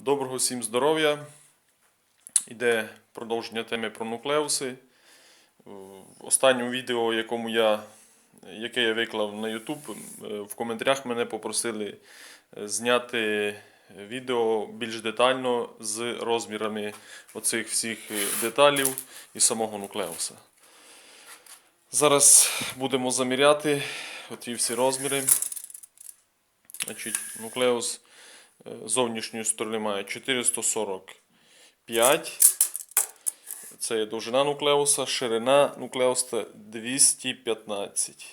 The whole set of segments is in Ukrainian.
Доброго всім здоров'я. Іде продовження теми про нуклеуси. В останньому відео, якому я, яке я виклав на YouTube, е, в коментарях мене попросили е, зняти відео більш детально з розмірами оцих всіх е, деталів і самого нуклеуса. Зараз будемо заміряти оті всі розміри. Значить, нуклеус зовнішньої сторони має 445. Це є довжина нуклеуса, ширина нуклеуса 215.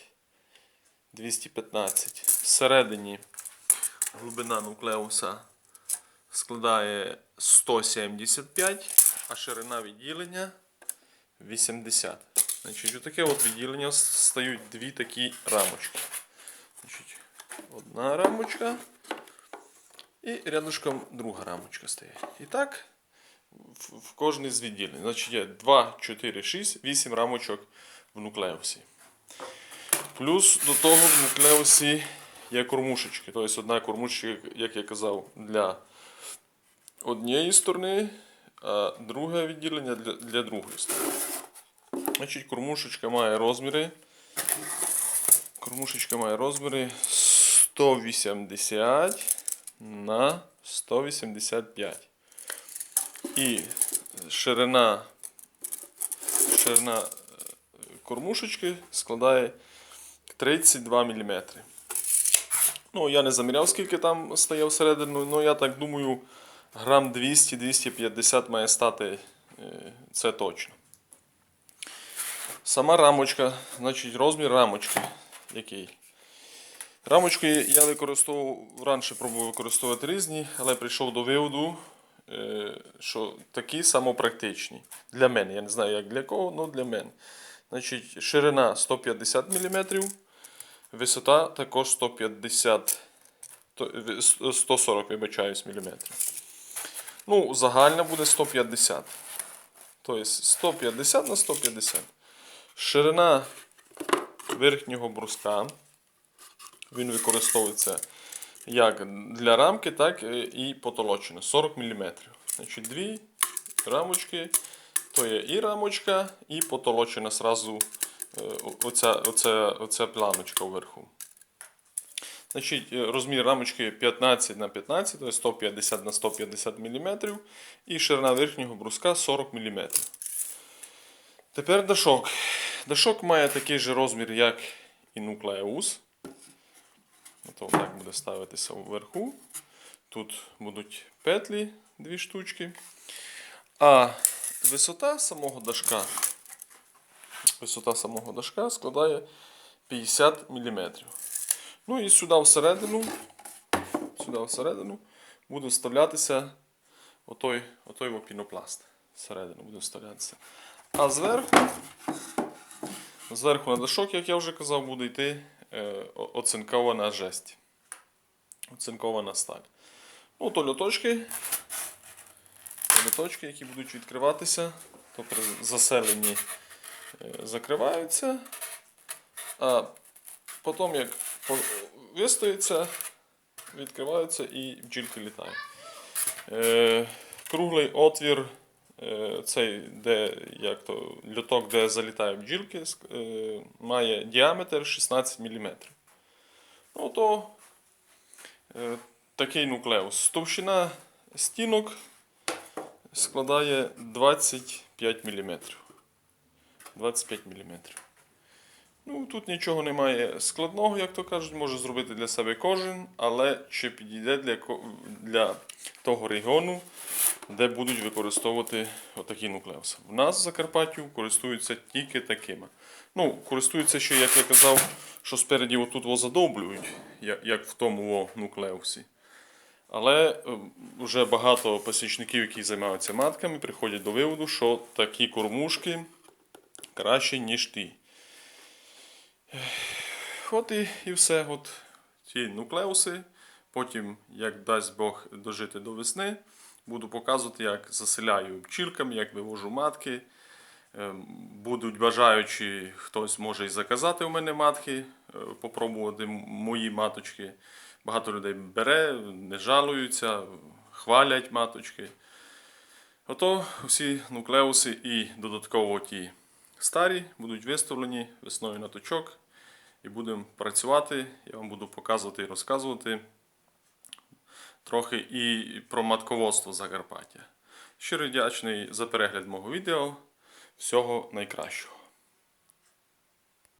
215. Всередині глибина нуклеуса складає 175, а ширина відділення 80. Значить, отаке от відділення стають дві такі рамочки. Значить, одна рамочка і рядышком друга рамочка стоїть. І так в, кожній з відділень. Значить, є 2, 4, 6, 8 рамочок в нуклеусі. Плюс до того в нуклеусі є кормушечки. Тобто одна кормушечка, як я казав, для однієї сторони, а друге відділення для, для другої сторони. Значить, кормушечка має розміри. Кормушечка має розміри 180 на 185. І ширина, ширина е, кормушечки складає 32 мм. Ну, я не заміряв, скільки там стає всередину, але я так думаю, грам 200-250 має стати е, це точно. Сама рамочка, значить розмір рамочки який. Рамочки я використовував, раніше пробував використовувати різні, але прийшов до виводу, е, що такі самопрактичні. Для мене. Я не знаю, як для кого, але для мене. Значить, ширина 150 мм, висота також 150, 140, вибачаюсь, мм. Ну, загальна буде 150. Тобто 150 на 150. Ширина верхнього бруска. Він використовується як для рамки, так і потолочено. 40 мм. Значить, дві рамочки. То є і рамочка, і потолочена сразу е, оця, оця, оця планочка вверху. Значить, е, розмір рамочки 15 на 15, тобто 150 на 150 мм. І ширина верхнього бруска 40 мм. Тепер дашок. Дашок має такий же розмір, як і нуклеус. То так буде ставитися вверху. Тут будуть петлі, дві штучки. А висота самого дашка, висота самого дашка складає 50 мм. Ну і сюди всередину, сюди всередину буде вставлятися отой, отой пінопласт. Всередину буде вставлятися. А зверху, зверху на дашок, як я вже казав, буде йти оцинкована жесть. Оцинкована сталь. Ну, то льоточки, то льоточки, які будуть відкриватися, то при заселенні е, закриваються. А потім, як вистоїться, відкриваються і бджілки літають. Е, круглий отвір, е, цей, де як то, льоток, де залітають бджілки, е, має діаметр 16 мм. Ну, то е, такий нуклеус. Товщина стінок складає 25 мм. 25 мм. Ну, тут нічого немає складного, як то кажуть, може зробити для себе кожен, але чи підійде для, для того регіону, де будуть використовувати отакі нуклеуси. В нас в Закарпаттю користуються тільки такими. Ну, користуються ще, як я казав, що спереді отут задовблюють, як, в тому нуклеусі. Але е, вже багато пасічників, які займаються матками, приходять до виводу, що такі кормушки краще, ніж ті. От і, і все. От ці нуклеуси. Потім, як дасть Бог дожити до весни, буду показувати, як заселяю пчілками, як вивожу матки. Ем, Будуть бажаючі, хтось може і заказати у мене матки, е, попробувати мої маточки. Багато людей бере, не жалуються, хвалять маточки. Ото всі нуклеуси і додатково ті старі будуть виставлені весною на точок. І будемо працювати. Я вам буду показувати і розказувати трохи і про матководство Закарпаття. Щиро вдячний за перегляд мого відео. Всього найкращого.